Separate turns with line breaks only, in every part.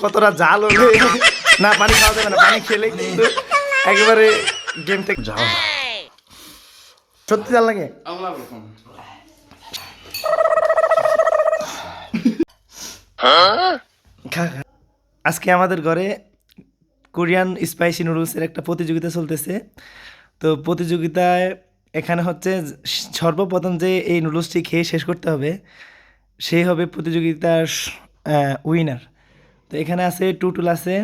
কতটা জাল হলে? না, পানি খাওয়া যাবে না, পানি খেলে কিন্তু একেবারে গেম থেকে যাও। সত্যি জাল লাগে। আজকে আমাদের ঘরে কোরিয়ান স্পাইসি নুডলসের একটা প্রতিযোগিতা চলতেছে। তো প্রতিযোগিতায় এখানে হচ্ছে সর্বপ্রথম যে এই নুডলসটি খেয়ে শেষ করতে হবে, সেই হবে প্রতিযোগিতার উইনার তো এখানে আছে, টুটুল আছে,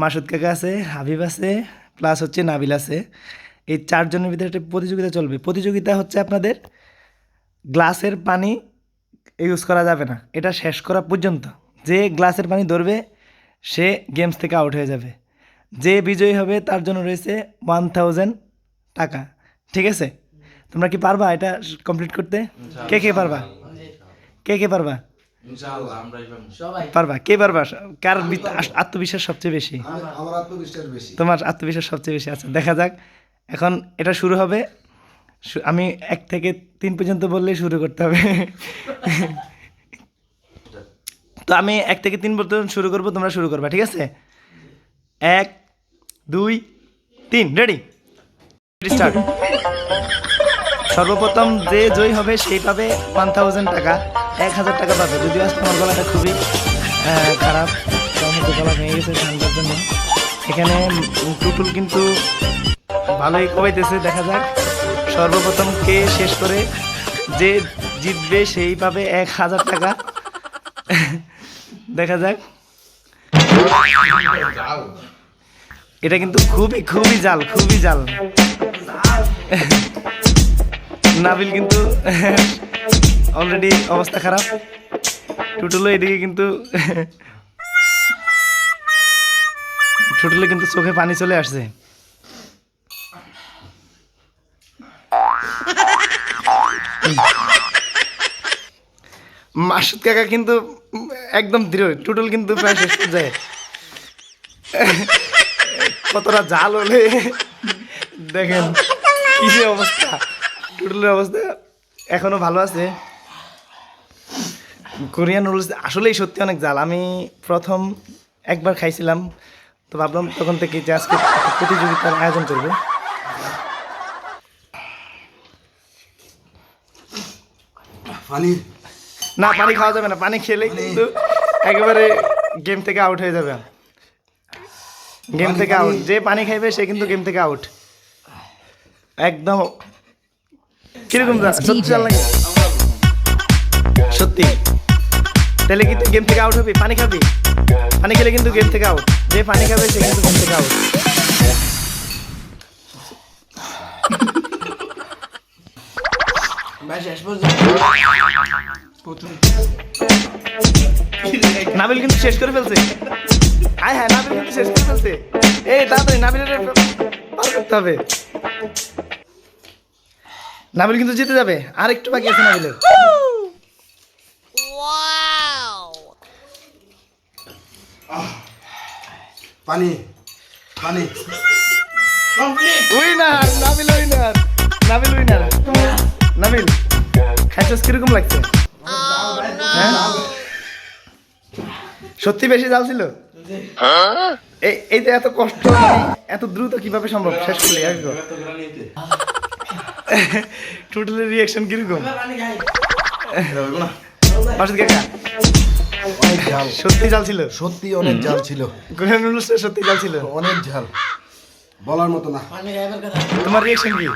মাসুদ কাকা আছে, হাবিব আছে প্লাস হচ্ছে নাবিল আছে। এই চারজনের ভিতরে একটা প্রতিযোগিতা চলবে। প্রতিযোগিতা হচ্ছে আপনাদের গ্লাসের পানি ইউজ করা যাবে না। এটা শেষ করা পর্যন্ত। যে গ্লাসের পানি ধরবে, সে গেমস থেকে আউট হয়ে যাবে। যে বিজয়ী হবে, তার জন্য রয়েছে ওয়ান থাউজেন্ড টাকা। ঠিক আছে? তোমরা কি পারবা এটা কমপ্লিট করতে? কে কে পারবা? কে কে পারবা? পারবা? কে পারবা? কার আত্মবিশ্বাস সবচেয়ে বেশি?
আমার আত্মবিশ্বাস বেশি।
তোমার আত্মবিশ্বাস সবচেয়ে বেশি আছে। দেখা যাক। এখন এটা শুরু হবে। আমি এক থেকে তিন পর্যন্ত বললেই শুরু করতে হবে। তো আমি এক থেকে তিন পর্যন্ত শুরু করব তোমরা শুরু করবা ঠিক আছে? এক দুই তিন। রেডি স্টার্ট সর্বপ্রথম যে জয়ী হবে সেই পাবে ওয়ান থাউজেন্ড টাকা। এক হাজার টাকা পাবে। যদিও আজকে আমার গলাটা খুবই খারাপ হয়তো গলা ভেঙে গেছে ঠান্ডার জন্য। এখানে টুটুল কিন্তু ভালোই কমাইতেছে, দেখা যাক। সর্বপ্রথম কে শেষ করে যে জিতবে সেই পাবে এক হাজার টাকা। দেখা যাক। এটা কিন্তু খুবই খুবই জাল খুবই জাল। নাবিল কিন্তু অলরেডি অবস্থা খারাপ। টুটুলো এদিকে কিন্তু টুটুলো কিন্তু চোখে পানি চলে আসছে। মাসুদ কাকা কিন্তু একদম দৃঢ় টুটুল কিন্তু প্রায় শেষ যায় কতটা জাল হলে। দেখেন, কি অবস্থা। টুটুলের অবস্থা এখনও ভালো আছে। কোরিয়ান নুডলস আসলেই সত্যি অনেক জাল। আমি প্রথম একবার খাইছিলাম তো ভাবলাম তখন থেকে যে আজকে প্রতিযোগিতার আয়োজন করব।
পানি।
না পানি খাওয়া যাবে না পানি খেলে কিন্তু একেবারে গেম থেকে আউট হয়ে যাবে। গেম থেকে আউট যে পানি খাইবে সে কিন্তু গেম থেকে আউট একদম কীরকম সত্যি সত্যি। তাহলে কিন্তু গেম থেকে আউট হবে পানি খাবি? পানি খেলে কিন্তু গেম থেকে আউট যে পানি খাবে সে কিন্তু গেম থেকে আউট নাবিল কিন্তু শেষ করে ফেলছে। হ্যাঁ হ্যাঁ নাবিল কিন্তু শেষ করে ফেলছে। এই তাড়াতাড়ি নাবিলের করতে হবে। নাবিল কিন্তু জিতে যাবে। আর একটু বাকি আছে নাবিলের।
পানি পানি।
Winner Nabil winner Nabil winner Nabil খাইছস কীরকম লাগছে? হ্যাঁ? সত্যি বেশি জাল ছিল? এই এই যে এত কষ্ট এত দ্রুত কীভাবে সম্ভব? শেষ করলে একদম টোটালের রিয়াকশন কীরকম? মাসুদ কাকা
অনেক ঝাল।
সত্যি জাল ছিল?
সত্যি অনেক ঝাল ছিল।
কোরিয়ান নুডলসটা সত্যি জাল ছিল।
অনেক ঝাল। বলার মতো না।
তোমার রিয়েকশন কি?